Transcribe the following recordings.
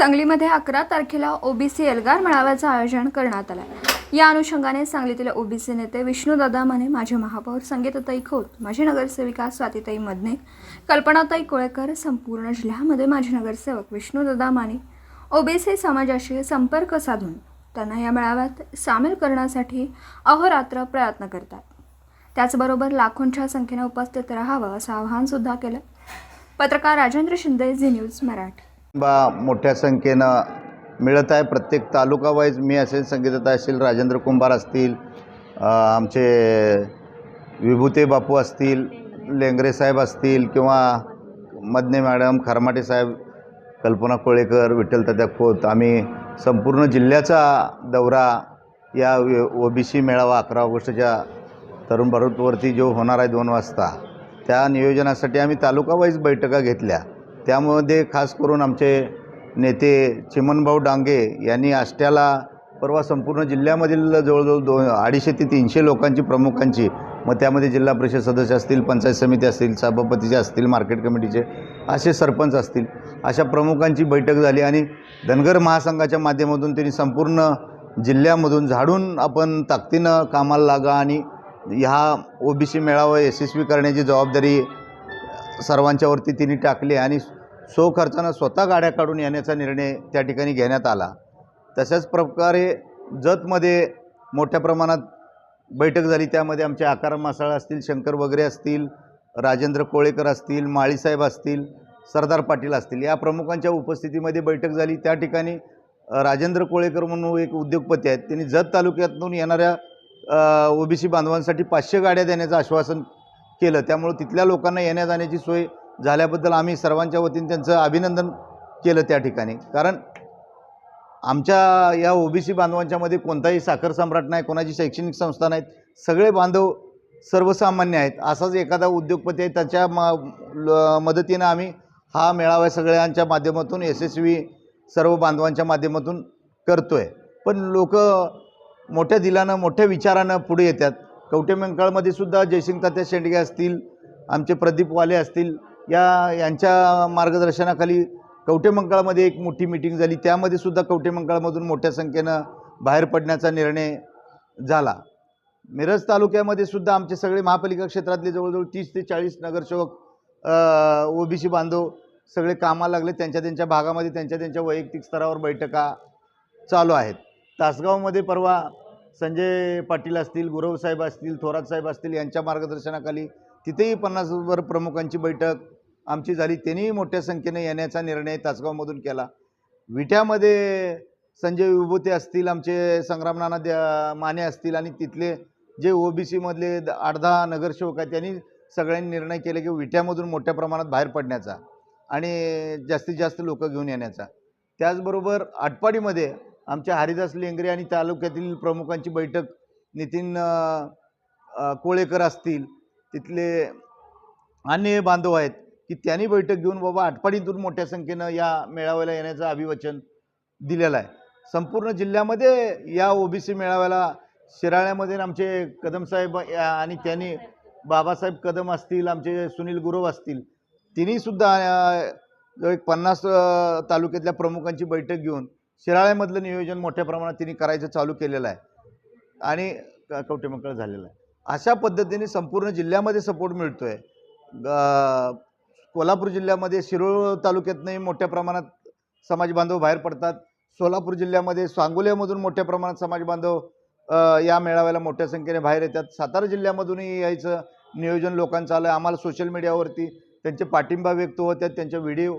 सांगलीमध्ये अकरा तारखेला ओबीसी एल्गार मेळाव्याचं आयोजन करण्यात आलं आहे या अनुषंगाने सांगलीतील ओबीसी नेते विष्णूदादा माने माजी महापौर संगीताताई खोत माजी नगरसेविका स्वातीताई मदने कल्पनाताई कोळेकर संपूर्ण जिल्ह्यामध्ये माजी नगरसेवक विष्णूदादा माने ओबीसी समाजाशी संपर्क साधून त्यांना या मेळाव्यात सामील करण्यासाठी अहोरात्र प्रयत्न करतात. त्याचबरोबर लाखोंच्या संख्येने उपस्थित राहावं असं आवाहनसुद्धा केलं. पत्रकार राजेंद्र शिंदे झी न्यूज मराठी. बा मोठ्या संख्येनं मिळत आहे. प्रत्येक तालुका वाईज मी असेल संगीतता असेल राजेंद्र कुंभार असतील आमचे विभूते बापू असतील लेंगरे साहेब असतील किंवा मदने मॅडम खरमाटे साहेब कल्पना कोळेकर विठ्ठल तात्या खोत आम्ही संपूर्ण जिल्ह्याचा दौरा या ओबीसी मेळावा अकरा ऑगस्टच्या तरुण भारतवरती जो होणार आहे दोन वाजता त्या नियोजनासाठी आम्ही तालुकावाईज बैठका घेतल्या. त्यामध्ये खास करून आमचे नेते चिमनभाऊ डांगे यांनी आष्ट्याला परवा संपूर्ण जिल्ह्यामधील जवळजवळ दोन अडीचशे ते तीनशे लोकांची प्रमुखांची मग त्यामध्ये जिल्हा परिषद सदस्य असतील पंचायत समिती असतील सभापतीचे असतील मार्केट कमिटीचे असे सरपंच असतील अशा प्रमुखांची बैठक झाली आणि धनगर महासंघाच्या माध्यमातून त्यांनी संपूर्ण जिल्ह्यामधून झाडून आपण ताकदीनं कामाला लागा आणि ह्या ओबीसी मेळावा यशस्वी करण्याची जबाबदारी सर्वांच्यावरती तिने टाकली आणि सो खर्चानं स्वतः गाड्या काढून येण्याचा निर्णय त्या ठिकाणी घेण्यात आला. तशाच प्रकारे जतमध्ये मोठ्या प्रमाणात बैठक झाली. त्यामध्ये आमचे आकार मासाळ असतील शंकर वगैरे असतील राजेंद्र कोळेकर असतील माळीसाहेब असतील सरदार पाटील असतील या प्रमुखांच्या उपस्थितीमध्ये बैठक झाली. त्या ठिकाणी राजेंद्र कोळेकर म्हणून एक उद्योगपती आहेत. त्यांनी जत तालुक्यातून येणाऱ्या ओबीसी बांधवांसाठी पाचशे गाड्या देण्याचं आश्वासन केलं. त्यामुळं तिथल्या लोकांना येण्या जाण्याची सोय झाल्याबद्दल आम्ही सर्वांच्या वतीने त्यांचं अभिनंदन केलं त्या ठिकाणी. कारण आमच्या या ओबीसी बांधवांच्यामध्ये कोणताही साखर सम्राट नाही कोणाची शैक्षणिक संस्था नाहीत. सगळे बांधव सर्वसामान्य आहेत. असाच एखादा उद्योगपती आहे त्याच्या म ल- मदतीनं आम्ही हा मेळावा सगळ्यांच्या माध्यमातून यशस्वी सर्व बांधवांच्या माध्यमातून करतो आहे पण लोक मोठ्या दिलानं मोठ्या विचारानं पुढे येतात. कवटेमंकाळमध्ये सुद्धा जयसिंग तात्या शेंडगे असतील आमचे प्रदीप वाले असतील या यांच्या मार्गदर्शनाखाली कवटेमंकाळमध्ये एक मोठी मिटिंग झाली. त्यामध्ये सुद्धा कवटेमंकाळमधून मोठ्या संख्येनं बाहेर पडण्याचा निर्णय झाला. मिरज तालुक्यामध्ये सुद्धा आमचे सगळे महापालिका क्षेत्रातले जवळजवळ तीस ते चाळीस नगरसेवक ओबीसी बांधव सगळे कामाला लागले. त्यांच्या त्यांच्या भागामध्ये त्यांच्या त्यांच्या वैयक्तिक स्तरावर बैठका चालू आहेत. तासगावमध्ये परवा संजय पाटील असतील गुरव साहेब असतील थोरात साहेब असतील यांच्या मार्गदर्शनाखाली तिथेही पन्नासभर प्रमुखांची बैठक आमची झाली. त्यांनीही मोठ्या संख्येने येण्याचा निर्णय तासगावमधून केला. विट्यामध्ये संजय विभूते असतील आमचे संग्रामनाना द्या माने असतील आणि तिथले जे ओबीसीमधले आठ दहा नगरसेवक आहेत त्यांनी सगळ्यांनी निर्णय केले की विट्यामधून मोठ्या प्रमाणात बाहेर पडण्याचा आणि जास्तीत जास्त लोक घेऊन येण्याचा. त्याचबरोबर आटपाडीमध्ये आमच्या हरिदास लेंगरे आणि तालुक्यातील प्रमुखांची बैठक. नितीन कोळेकर असतील तिथले अन्य बांधव आहेत की त्यांनी बैठक घेऊन बाबा आटपाडीतून मोठ्या संख्येनं या मेळाव्याला येण्याचं अभिवचन दिलेलं आहे. संपूर्ण जिल्ह्यामध्ये या ओबीसी मेळाव्याला शिराळ्यामध्ये आमचे कदमसाहेब या- आणि त्यांनी बाबासाहेब कदम असतील आमचे सुनील गुरव असतील तिन्हीसुद्धा जवळ एक पन्नास तालुक्यातल्या प्रमुखांची बैठक घेऊन शिराळ्यामधलं नियोजन मोठ्या प्रमाणात तिने करायचं चालू केलेलं आहे. आणि क- झालेलं आहे. अशा पद्धतीने संपूर्ण जिल्ह्यामध्ये सपोर्ट मिळतो आहे कोल्हापूर जिल्ह्यामध्ये शिरोळ तालुक्यातनंही मोठ्या प्रमाणात समाज बांधव बाहेर पडतात. सोलापूर जिल्ह्यामध्ये सांगोल्यामधून मोठ्या प्रमाणात समाज बांधव या मेळाव्याला मोठ्या संख्येने बाहेर येतात. सातारा जिल्ह्यामधूनही यायचं नियोजन लोकांचं आलं आम्हाला सोशल मीडियावरती त्यांचे पाठिंबा व्यक्त होत आहेत. त्यांचे व्हिडिओ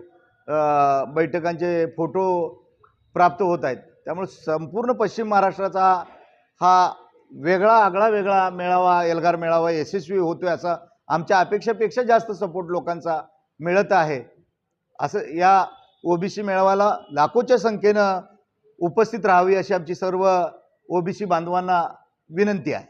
बैठकांचे फोटो प्राप्त होत आहेत. त्यामुळे संपूर्ण पश्चिम महाराष्ट्राचा हा वेगळा आगळा वेगळा मेळावा एल्गार मेळावा यशस्वी होतो आहे असा आमच्या अपेक्षेपेक्षा जास्त सपोर्ट लोकांचा मिळत आहे. असं या ओबीसी मेळाव्याला लाखोच्या संख्येनं उपस्थित राहावी अशी आमची सर्व ओबीसी बांधवांना विनंती आहे.